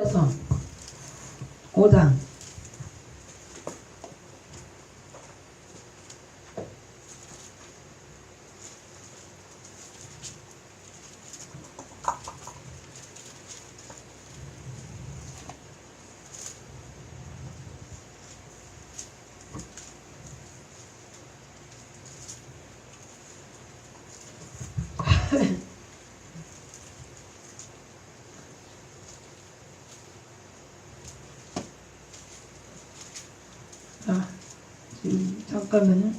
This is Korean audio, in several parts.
에서 5장 아, 지금 잠깐만요.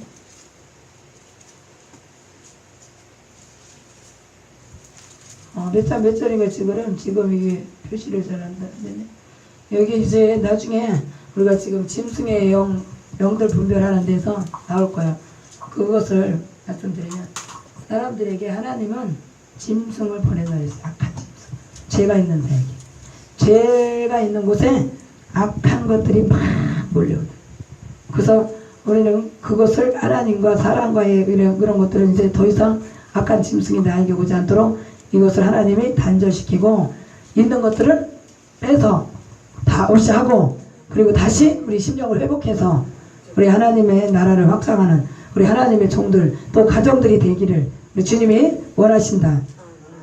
어, 몇 장, 몇 절인가 지금, 지금 이게 표시를 잘 안 되네. 여기 이제 나중에 우리가 지금 짐승의 영, 영들 분별하는 데서 나올 거예요. 그것을 말씀드리면, 사람들에게 하나님은 짐승을 보내다 했어요. 악한 짐승. 죄가 있는 자에게. 죄가 있는 곳에 악한 것들이 막 몰려오다. 그래서 우리는 그것을 하나님과 사람과의 그런, 그런 것들을 이제 더 이상 악한 짐승이 나에게 오지 않도록 이것을 하나님이 단절시키고 있는 것들을 빼서 다 없이하고 그리고 다시 우리 심령을 회복해서 우리 하나님의 나라를 확장하는 우리 하나님의 종들 또 가정들이 되기를 우리 주님이 원하신다.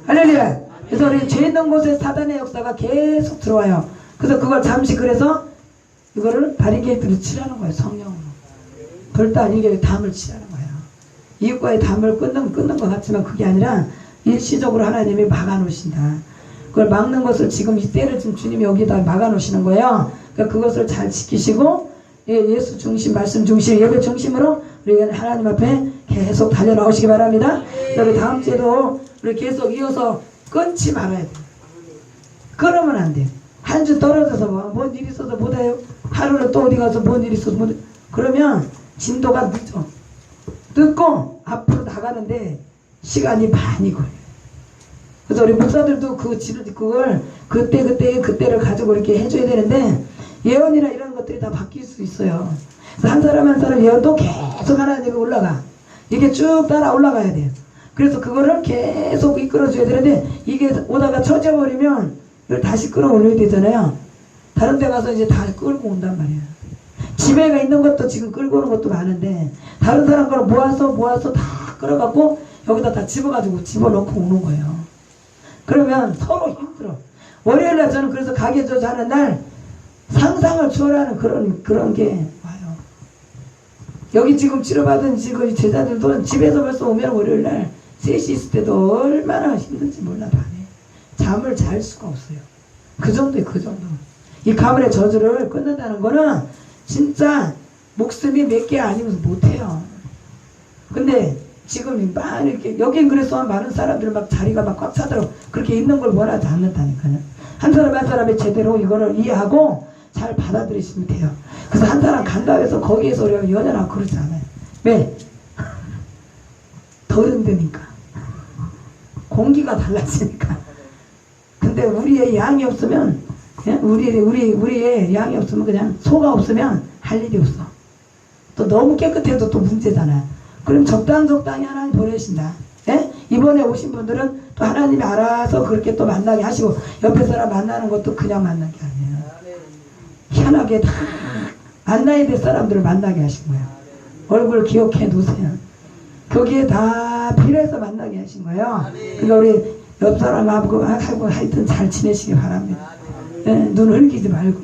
할렐루야. 그래서 우리 죄 있는 곳에 사단의 역사가 계속 들어와요. 그래서 그걸 잠시 그래서 이거를 바리게이트를 치라는 거예요. 성령으로. 절대 아니게 담을 치라는 거예요. 이웃과의 담을 끊는, 끊는 것 같지만 그게 아니라 일시적으로 하나님이 막아놓으신다. 그걸 막는 것을 지금 이 때를 지금 주님이 여기다 막아놓으시는 거예요. 그러니까 그것을 잘 지키시고 예, 예수 중심, 말씀 중심, 예배 중심으로 우리 하나님 앞에 계속 달려나오시기 바랍니다. 우리 다음 주에도 우리 계속 이어서 끊지 말아야 돼요. 그러면 안 돼. 한 주 떨어져서 뭐, 뭔일 있어서 못해요. 하루는 또 어디 가서 뭔일 있어서 못해. 그러면 진도가 늦어. 늦고 앞으로 나가는데 시간이 많이 걸려요. 그래서 우리 목사들도 그 지- 그걸 그때 그때 그때를 가지고 이렇게 해줘야 되는데 예언이나 이런 것들이 다 바뀔 수 있어요. 그래서 한 사람 한 사람 예언도 계속 하나님이 올라가. 이게 쭉 따라 올라가야 돼요. 그래서 그거를 계속 이끌어줘야 되는데 이게 오다가 처져버리면 이걸 다시 끌어올려야 되잖아요. 다른 데 가서 이제 다 끌고 온단 말이에요. 집에가 있는 것도 지금 끌고 오는 것도 많은데 다른 사람 거를 모아서 모아서 다 끌어갖고 여기다 다 집어가지고 집어넣고 오는 거예요. 그러면 서로 힘들어. 월요일 날 저는 그래서 가게 저저 하는 날 상상을 초월하는 그런 그런 게 와요. 여기 지금 치료받은 지금 제자들도 집에서 벌써 오면 월요일날 3시 있을 때도 얼마나 힘든지 몰라 밤에 잠을 잘 수가 없어요. 그 정도에 그 정도. 이 가물의 저주를 끊는다는 거는 진짜 목숨이 몇 개 아니면 못해요. 근데 지금 막 이렇게 여긴 그래서 많은 사람들 막 자리가 막 꽉 차도록 그렇게 있는 걸 원하지 않는다니까요. 한 사람 한 사람이 제대로 이거를 이해하고 잘 받아들이시면 돼요. 그래서 한 사람 간다 해서 거기에서 우리가 연연하고 그러지 않아요. 왜? 더 힘드니까. 공기가 달라지니까. 근데 우리의 양이 없으면 예? 우리 우리 우리의 양이 없으면 그냥 소가 없으면 할 일이 없어. 또 너무 깨끗해도 또 문제잖아요. 그럼 적당 적당히 하나님 보내신다. 예? 이번에 오신 분들은 또 하나님이 알아서 그렇게 또 만나게 하시고 옆에 사람 만나는 것도 그냥 만난 게 아니에요. 희한하게 다 만나야 될 사람들을 만나게 하신 거예요. 얼굴 기억해 놓으세요. 거기에 다 필요해서 만나게 하신 거예요. 그러니까 우리 옆 사람하고 하고 하여튼 잘 지내시기 바랍니다. 예, 눈 흘기지 말고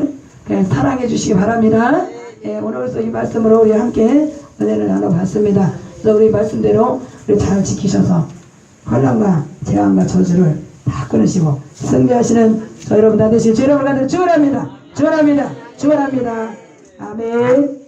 예? 그냥 사랑해 주시기 바랍니다. 예, 오늘서 이 말씀으로 우리 함께 은혜를 나눠봤습니다. 그래서 우리 말씀대로 우리 잘 지키셔서 환란과 재앙과 저주를 다 끊으시고 승리하시는 저 여러분 다 되실 주 여러분 간들 축원합니다. 축원합니다. 축원합니다. 아멘.